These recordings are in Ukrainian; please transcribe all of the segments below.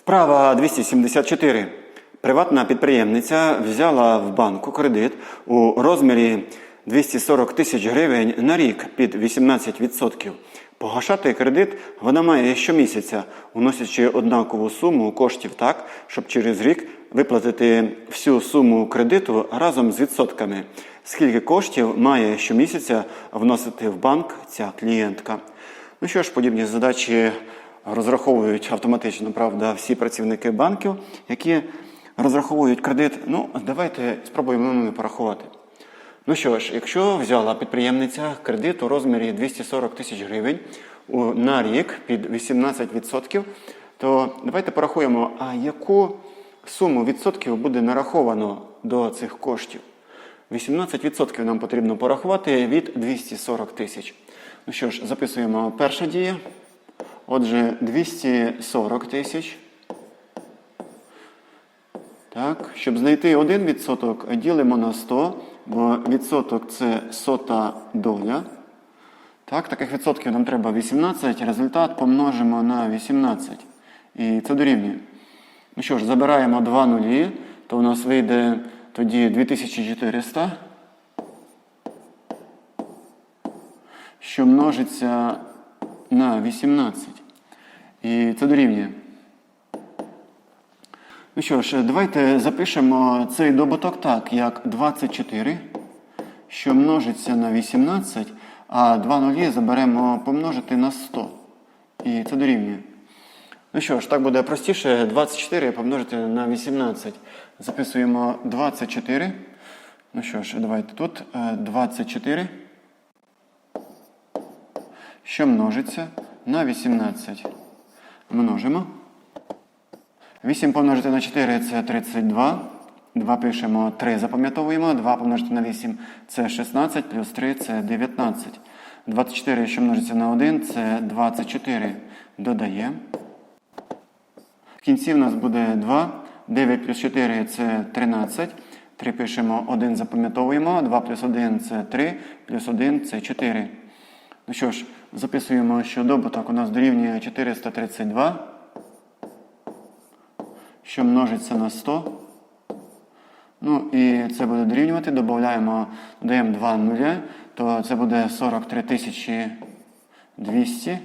Вправа 274. Приватна підприємниця взяла в банку кредит у розмірі 240 тисяч гривень на рік під 18%. Погашати кредит вона має щомісяця, уносячи однакову суму коштів так, щоб через рік виплатити всю суму кредиту разом з відсотками. Скільки коштів має щомісяця вносити в банк ця клієнтка? Ну що ж, подібні задачі розраховують автоматично, правда, всі працівники банків, які розраховують кредит. Ну, давайте спробуємо ними порахувати. Ну що ж, якщо взяла підприємниця кредит у розмірі 240 тисяч гривень на рік під 18%, то давайте порахуємо, а яку суму відсотків буде нараховано до цих коштів. 18% нам потрібно порахувати від 240 тисяч. Ну що ж, записуємо перша дія. Отже, 240 тисяч. Так, щоб знайти 1%, ділимо на 100, бо відсоток це сота доля. Так, таких відсотків нам треба 18, результат помножимо на 18. І це дорівнює. Ну що ж, забираємо 2 нулі, то у нас вийде тоді 2400, що множиться на 18. І це дорівнює. Ну що ж, давайте запишемо цей добуток так, як 24, що множиться на 18, а 2 нулі заберемо помножити на 100. І це дорівнює. Ну що ж, так буде простіше. 24 помножити на 18. Записуємо 24. Ну що ж, давайте тут е, 24. Що множиться на 18. Множимо. 8 помножити на 4 це 32. 2 пишемо 3, запам'ятовуємо. 2 помножити на 8 це 16, плюс 3 це 19. 24, що множиться на 1, це 24. Додаємо. В кінці в нас буде 2. 9 плюс 4 це 13. 3 пишемо 1, запам'ятовуємо. 2 плюс 1 це 3, плюс 1 це 4. Ну що ж, записуємо, що добуток у нас дорівнює 432 що множиться на 100. Ну і це буде дорівнювати. Додаємо, додаємо 2 нуля, то це буде 43 тисячі 200.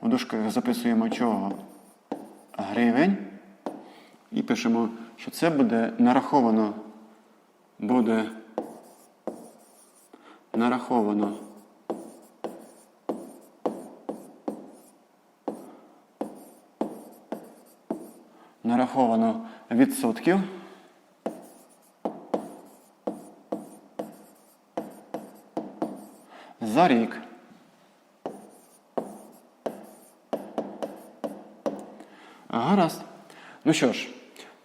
У дужках записуємо чого? Гривень. І пишемо, що це буде нараховано. Буде нараховано. Нараховано відсотків. За рік. Гаразд. Ну що ж,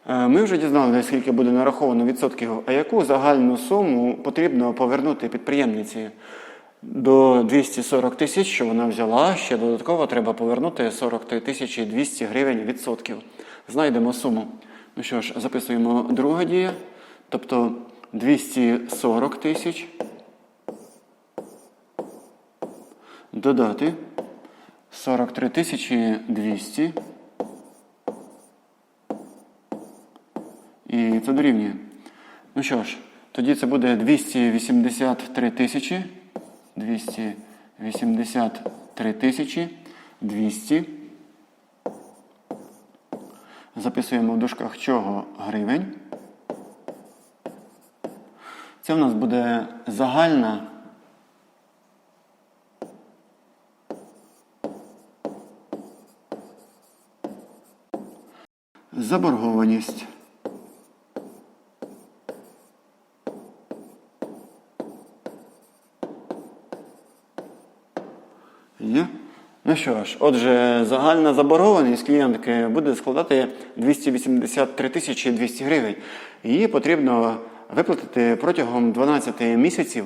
е, ми вже дізналися, скільки буде нараховано відсотків, а яку загальну суму потрібно повернути підприємниці. До 240 тисяч, що вона взяла, ще додатково треба повернути 43 тисячі 200 гривень відсотків. Знайдемо суму. Ну що ж, записуємо друга дія. Тобто 240 тисяч. Додати 43 тисячі 200. І це дорівнює. Ну що ж, тоді це буде 283 тисячі. 283 тисячі 200. Записуємо в дужках чого гривень. Це в нас буде загальна. Заборгованість. Є? Ну що ж, отже, загальна заборгованість клієнтки буде складати 283 тисячі 200 гривень. Її потрібно виплатити протягом 12 місяців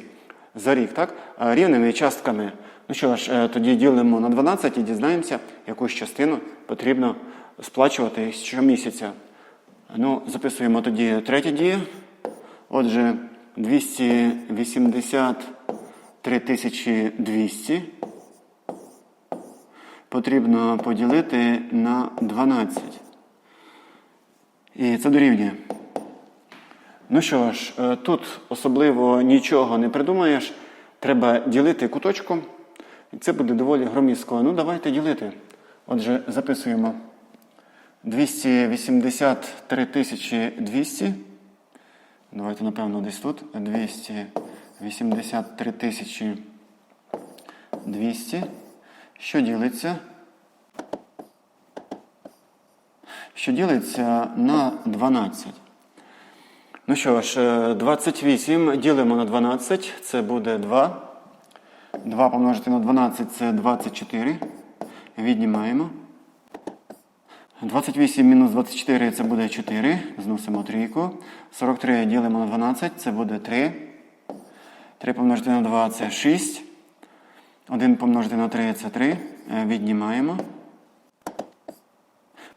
за рік, так? Рівними частками. Ну що ж, е, тоді ділимо на 12 і дізнаємося, яку частину потрібно сплачувати щомісяця. Ну, записуємо тоді третя дія. Отже, 283 тисячі 200 потрібно поділити на 12. І це дорівнює. Ну що ж, е, тут особливо нічого не придумаєш. Треба ділити куточком. І це буде доволі громістко. Ну, давайте ділити. Отже, записуємо 283 200. Давайте, напевно, десь тут. 283 200. Що ділиться? Що ділиться на 12. Ну що ж, е, 28 ділимо на 12, це буде 2. 2 помножити на 12 це 24. Віднімаємо. 28 мінус 24 це буде 4. Зносимо трійку. 43 ділимо на 12, це буде 3. 3 помножити на 2 це 6. 1 помножити на 3 це 3. Е, Віднімаємо.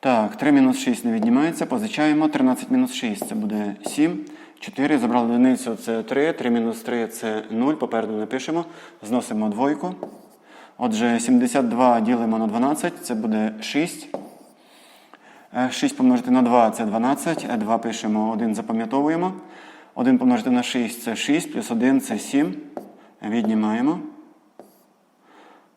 Так, 3 мінус 6 не віднімається, позичаємо. 13 мінус 6 це буде 7. 4. Забрали одиницю це 3. 3 мінус 3 це 0. Попереду не пишемо. Зносимо двойку. Отже, 72 ділимо на 12, це буде 6. Е, 6 помножити на 2 це 12. 2 пишемо, 1 запам'ятовуємо. 1 помножити на 6 це 6, плюс 1 це 7. Віднімаємо.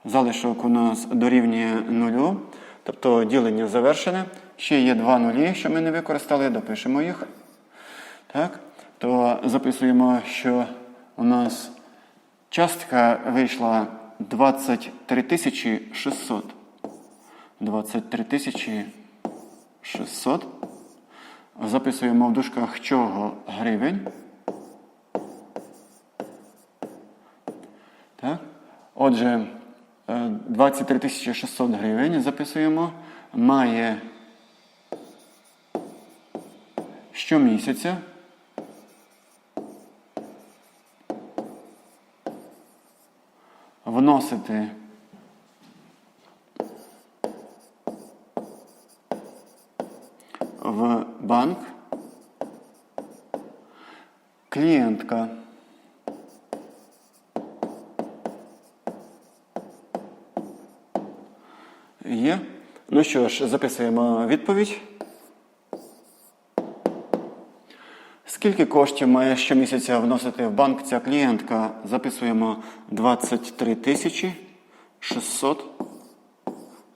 Залишок у нас дорівнює нулю, тобто ділення завершене. Ще є два нулі, що ми не використали, допишемо їх. Так? То записуємо, що у нас частка вийшла 23 600. 23 600. Записуємо в дужках чого гривень. Так? Отже, 23 600 гривень записуємо. Має щомісяця вносити в банк клієнтка. Що ж, записуємо відповідь. Скільки коштів має щомісяця вносити в банк ця клієнтка? Записуємо 23 тисячі 600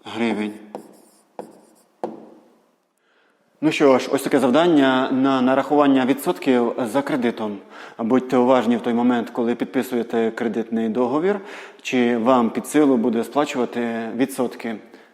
гривень. Ну що ж, ось таке завдання на нарахування відсотків за кредитом. Будьте уважні в той момент, коли підписуєте кредитний договір, чи вам під силу буде сплачувати відсотки.